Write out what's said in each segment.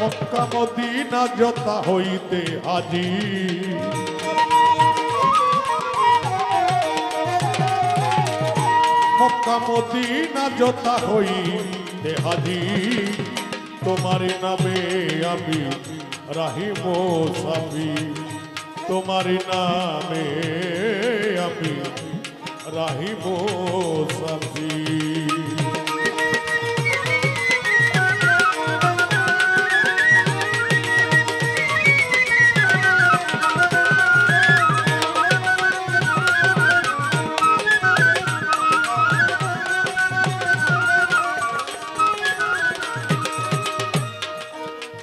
Mecca Medina যথা হইতে আজি মক্কা মদিনা যথা হইতে হাজি তোমার নামে আমি রাহিম সাবি। তোমার নামে আমি রাহিম সাবি।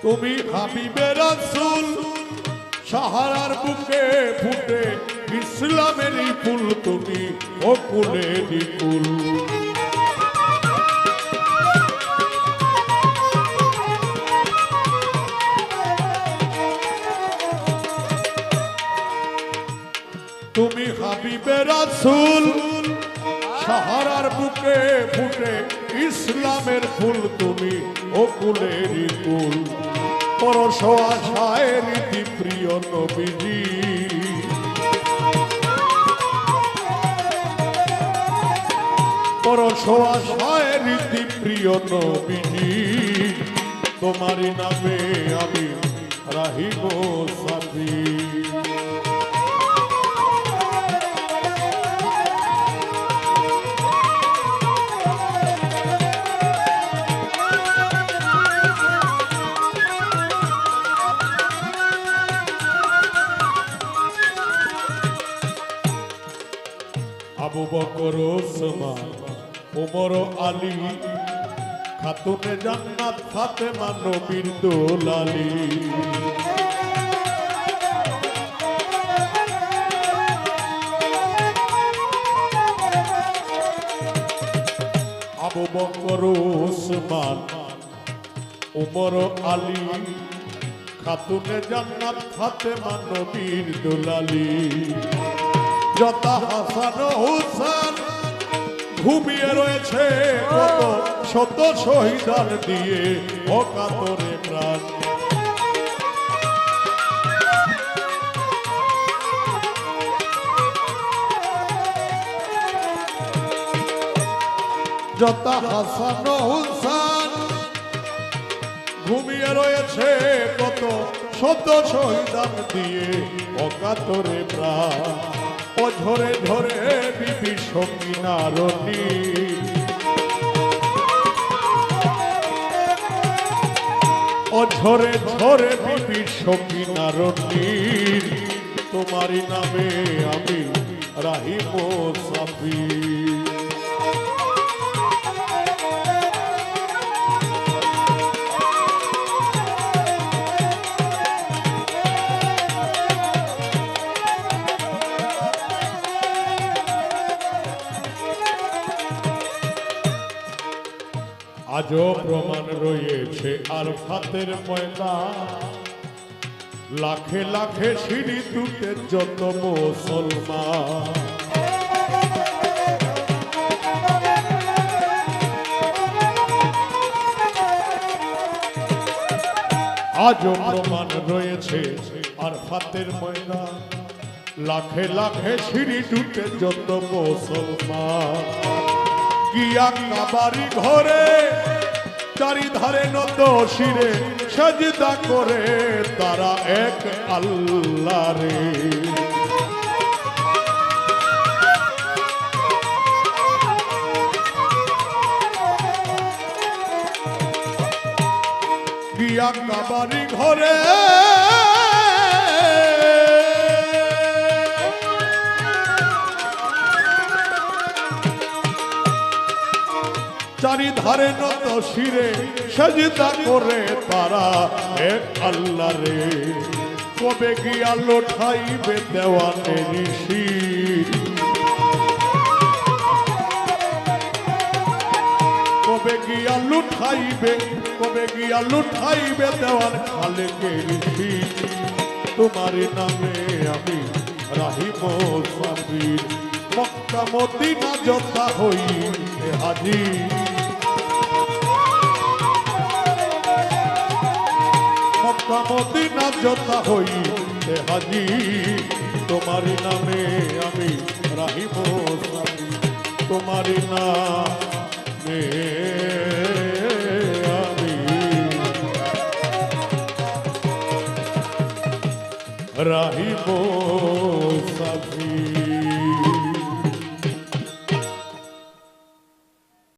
তুমি হাবিবের রাসূল, সাহারার বুকে ফুটে ইসলামেরই ফুল তুমি ও কুলেরই কুল তুমি হাবিবের রাসূল, সাহারার বুকে ফুটে ইসলামের ফুল তুমি ও কুলেরই কুল পরশ আশায় রীতি প্রিয় নবীজি। পরশ আশায় রীতি প্রিয় নবীজি। তোমারই নামে আমি রাহিব সাবি আবু বকর ওসমান ওমর আলী। খাতুনে জান্নাত ফাতেমা নবীর দোলালি। আবু বকর ওসমান ওমর আলী। খাতুনে জান্নাত ফাতেমা নবীর দোলালি। যতা হাসান হুসান, ঘুমিয়ে রয়েছে কত শত শহীদার দিয়ে অকাতরে প্রাণ। যতা হাসান হুসান, ঘুমিয়ে রয়েছে কত শত শহীদান দিয়ে অকাতরে প্রাণ। ও ধরে বিপি সঙ্গী সঙ্গিনারণী ও ঝরে ঝরে সঙ্গী সঙ্গিনারণীর তোমারই নামে আমি রাহিব সাবি আজও প্রমাণ রয়েছে আর ফাতের ময়দান লাখে লাখে সিঁড়ি দুটে যত মুসলমান। আজও প্রমাণ রয়েছে আর ফাতের ময়দান লাখে লাখে সিঁড়ি দুটে যত মুসলমান। গিয়া কাবারি ঘরে, চারিধারে নত শিরে সাজদা করে তারা এক আল্লাহ রে গিয়া কাবারি ঘরে চারিধারে নত শিরে সজিদা করে তারা এক আল্লাহ রে। কবে গিয়া লোঠাইবে দেওয়ানে ঋষি কবে গিয়া লুঠাইবে কবে গিয়া লুঠাইবে দেওয়ান খালেকে ঋষি তোমার নামে আমি রাহিব সাবির মক্কা মদিনা যথা হই হাজির। কামদিনা যথা হইতে হাজি। তোমার নামে আমি রাহিব তোমার নামে আমি রাহিব সাজি